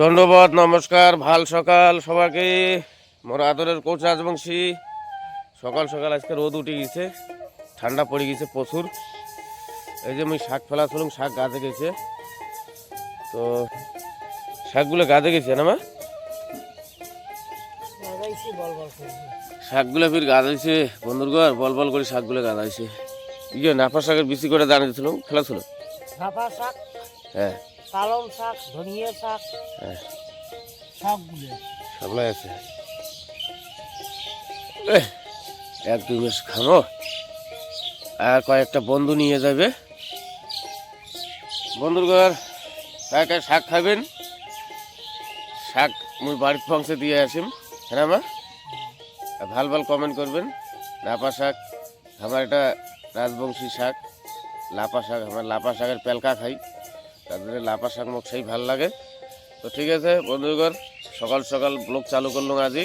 ধন্যবাদ নমস্কার ভালো সকাল সবাইকে। মোর আদরের কোচ রাজবংশী। সকাল সকাল আজকে রোদ উঠে গেছে ঠান্ডা পড়ে গেছে প্রচুর। এই যে মুই শাক ফেলা চলুম শাক গাছে গেছে। তো শাকগুলো গাছে গেছে না মা? শাকগুলো ফির গাদাইছে বন্ধুরগর বল বল করে শাকগুলো গাদাইছে। ইয়ে নাফা শাকের বেশি করে দানা দিয়েছিল খেলা ছিল শাক? হ্যাঁ। পালং শাক ধনিয়া শাক হ্যাঁ। শাকগুলো সবলাই আছে। এক দুই মাস খাব? আর কয়েকটা বন্ধু নিয়ে যাবে। বন্ধুর ঘর কায় কায় শাক খাবেন? শাক মুই বাড়ির পৌঁছে দিয়ে আসিম। হ্যাঁ মা? আর ভালো ভালো কমেন্ট করবেন। লাপা শাক আমার এটা রাজবংশী শাক। লাপা শাক আমার লাপা শাকের পেলকা খাই। তাদের লাপা শাক মোক সেই ভালো লাগে। তো ঠিক আছে, বন্ধুগণ, সকাল সকাল ব্লগ চালু করলাম আজি।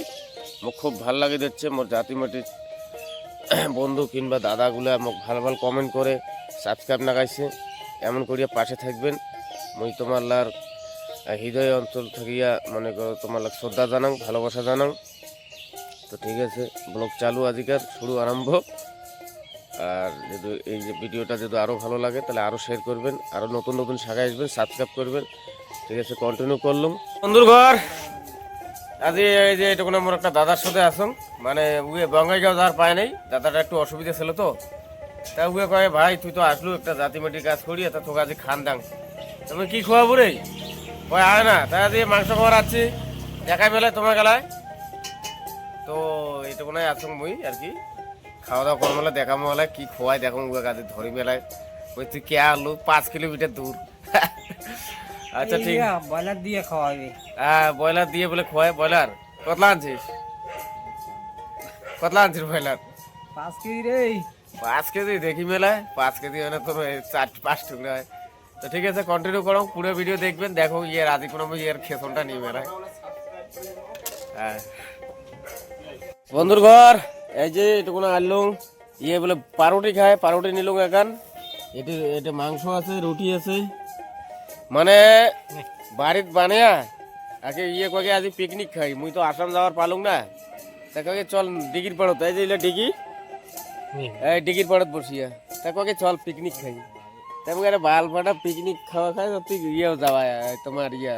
মোক খুব ভালো লাগে দিচ্ছে মোর জাতি মাটির বন্ধু কিংবা দাদাগুলা মোক ভালো ভালো কমেন্ট করে সাবস্ক্রাইব লাগাইছে। এমন করিয়া পাশে থাকবেন। মুই তোমার লার হৃদয় অঞ্চল থাকিয়া মনে করো তোমার শ্রদ্ধা জানাং, ভালোবাসা জানাং। তো ঠিক আছে, ব্লগ চালু আজিকার শুরু আরম্ভ। আর যদি এই যে ভিডিওটা যদি আরও ভালো লাগে, তাহলে আরও শেয়ার করবেন আরও নতুন নতুন শাখায় আসবেন সাবস্ক্রাইব করবেন। ঠিক আছে কন্টিনিউ করলাম। বন্ধুর ঘর আজি এই যে এটুকু মোর একটা দাদার সাথে আসুন। মানে উয়ে বঙ্গাইগাঁও যাওয়ার পায় নাই, দাদাটা একটু অসুবিধা ছিল তো। তা উয়ে কয়ে, ভাই, তুই তো আসলু, একটা জাতিমাটি কাজ করি তা তোকে আজ খান দাং তুমি কি খোয়াবো রে? কয়, আয় না তাই আজ মাংস খাওয়ার আছি, দেখাই মেলায় তোমার গেলায় তো এইটুকু নাই, আসুন মুই আর কি। খাওয়া দাওয়া কর মেলা দেখা মেলায় কি খোয়াই দেখো উয়ে কাজে ধরি মেলায় ওই তুই কে আলু? পাঁচ কিলোমিটার দূর। আচ্ছা ঠিক। ব্রয়লার দিয়ে খাওয়াবে। হ্যাঁ ব্রয়লার দিয়ে বলে খোয়াই ব্রয়লার। কতলা আনছিস? কতলা আনছিস ব্রয়লার? পাঁচ কেজি রে পাঁচ কেজি? দেখি মেলায় পাঁচ কেজি মানে তো এই চার পাঁচ টুকরো হয়। তো ঠিক আছে কন্টিনিউ করো পুরো ভিডিও দেখবেন। দেখো ইয়ে রাজি কোনো ইয়ের খেসনটা নিয়ে মেলায় হ্যাঁ। বন্ধুর ঘর। এই যে এটুকুনো আনলুম ইয়ে বলে পাউরুটি খায় পাউরুটি নিলুম এখান। এটি, এটা মাংস আছে, রুটি আছে। মানে বাড়িত বানিয়া আগে ইয়ে কয়ে আজি পিকনিক খাই। মুই তো আসাম যাওয়ার পালুম না। তা কয়ে চল ডিগির পাড়ত। এই যে ডিগি। এই ডিগির পাড়ত বসিয়া। তা কয়ে চল পিকনিক খাই। তারপরে একটা বাল ফাটা পিকনিক খাওয়া তো তুই ইয়েও যাওয়া তোমার ইয়া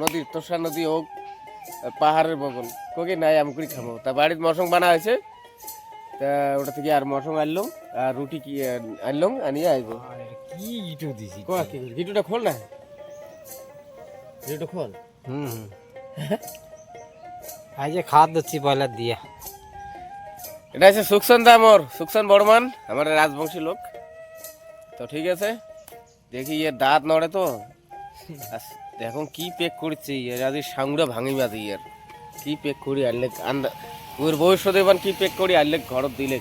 নদীর তোষা নদী হোক, পাহাড়ের বগল কোকে নাই, আমি করে খাব তা বাড়ির মশং বানা হয়েছে তা ওটা থেকে আর মশং আনলাম আর রুটি কি আনলাম আনিয়ে আইবো। কি ইটো দিছি কি ভিডিওটা খোল না। ভিডিওটা খোল? হুম আজ খাওয়া দিচ্ছি ব্রয়লার দিয়ে। এটা হচ্ছে সুকসন দা মোর সুকসন বর্মান আমার রাজবংশী লোক। তো ঠিক আছে দেখি এর দাঁত নড়ে তো। দেখুন কি পেক করছে ইয়ে আজ সাংরা ভাঙি বাজে ইয়ার কি পেক করি আনলে আন্দা ওর ভবিষ্যৎ এবার কি পেক করি? আনলে ঘরত দিলে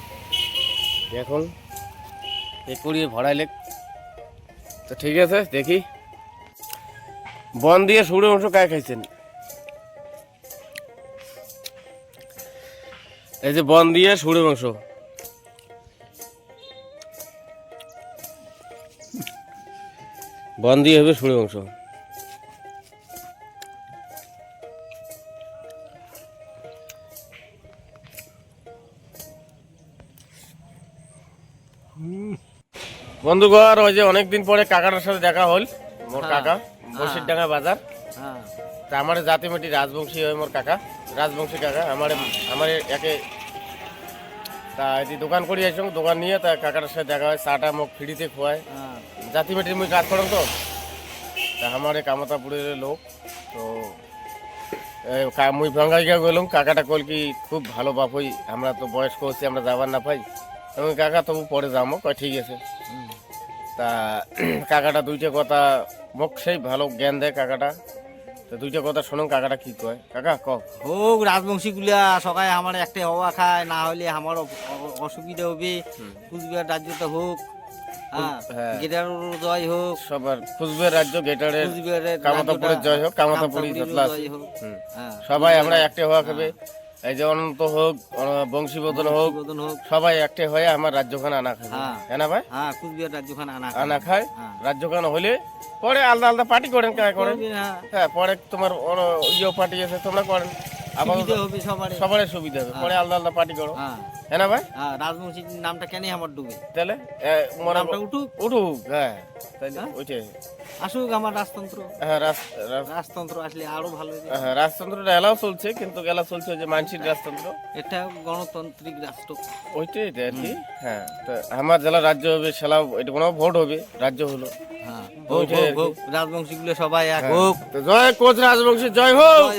দেখুন, পেক করিয়ে ভরাইলে তো ঠিক আছে, দেখি। বন দিয়ে সুড়ে অংশ কায় খাইছেন? এই যে বন দিয়ে সুড়ে মাংস। বন দিয়ে হবে সুড়ে মাংস। বন্ধুগর ওই যে অনেকদিন পরে কাকাটার সাথে দেখা হল মোর কাকা বসির ডাঙ্গা বাজার। হ্যাঁ। তা আমার জাতি জাতিমাটি রাজবংশী হয় মোর কাকা রাজবংশী কাকা আমার আমার একে তা এটি দোকান করি আসুন দোকান নিয়ে তা কাকাটার সাথে দেখা হয় চাটা মোক ফ্রিতে খোয়ায়। হ্যাঁ। জাতিমাটির মুই কাজ করম তো? তা আমার কামতাপুরের লোক তো মুই ভাঙ্গাই গিয়ে গেলাম কাকাটা কল কি খুব ভালো বাপই আমরা তো বয়স্ক হচ্ছি আমরা যাবার না পাই আমি কাকা তবু পরে যাব কয় ঠিক আছে। তা কাকাটা দুইটা কথা মোক সেই ভালো জ্ঞান দেয় কাকাটা। তো দুইটা কথা শোনো কাকাটা কি কয়? কাকা ক। হোক রাজবংশী গুলা সকালে আমার একটা হওয়া খায় না হলে আমার অসুবিধা হবে। কুচবিহার হোক হ্যাঁ হ্যাঁ। জয় হোক। সবার রাজ্য গেটারের কুচবিহারের জয় হোক কামতাপুরি জয় হোক। হ্যাঁ। সবাই আমরা একটা হওয়া খাবে। এই যে অনন্ত হোক বংশীবদন হোক সবাই একটা হয়ে আমার রাজ্যখান আনা খায় হ্যাঁ। হ্যাঁ না ভাই? হ্যাঁ কুচবিহার রাজ্যখান আনা আনা খায়। রাজ্য রাজ্যখান হলে পরে আলাদা আলাদা পার্টি করেন কে করেন? হ্যাঁ পরে তোমার ইয়ে পার্টি আছে তোমরা করেন। সুবিধে হবে সবারই। সুবিধা হবে। পরে আলাদা আলাদা পার্টি করো। হ্যাঁ। হ্যাঁ না ভাই? হ্যাঁ রাজবংশী নামটা কেন আমার ডুবে? তাহলে নামটা উঠুক? উঠুক হ্যাঁ। হ্যাঁ? ওইটাই। আসুক আমার রাজতন্ত্র। হ্যাঁ রাজতন্ত্র আসলে আরও ভালো হ্যাঁ, রাজতন্ত্রটা এলাও চলছে কিন্তু গেলা চলছে যে মানসিক রাজতন্ত্র। এটা গণতান্ত্রিক রাষ্ট্র। ওইটাই তো আর কি? হ্যাঁ তো আমার জেলা রাজ্য হবে সেলাও এটা কোনো ভোট হবে রাজ্য হলো। হ্যাঁ ওইটাই রাজবংশী গুলো সবাই এক হোক। জয় কোচ রাজবংশী জয় হোক।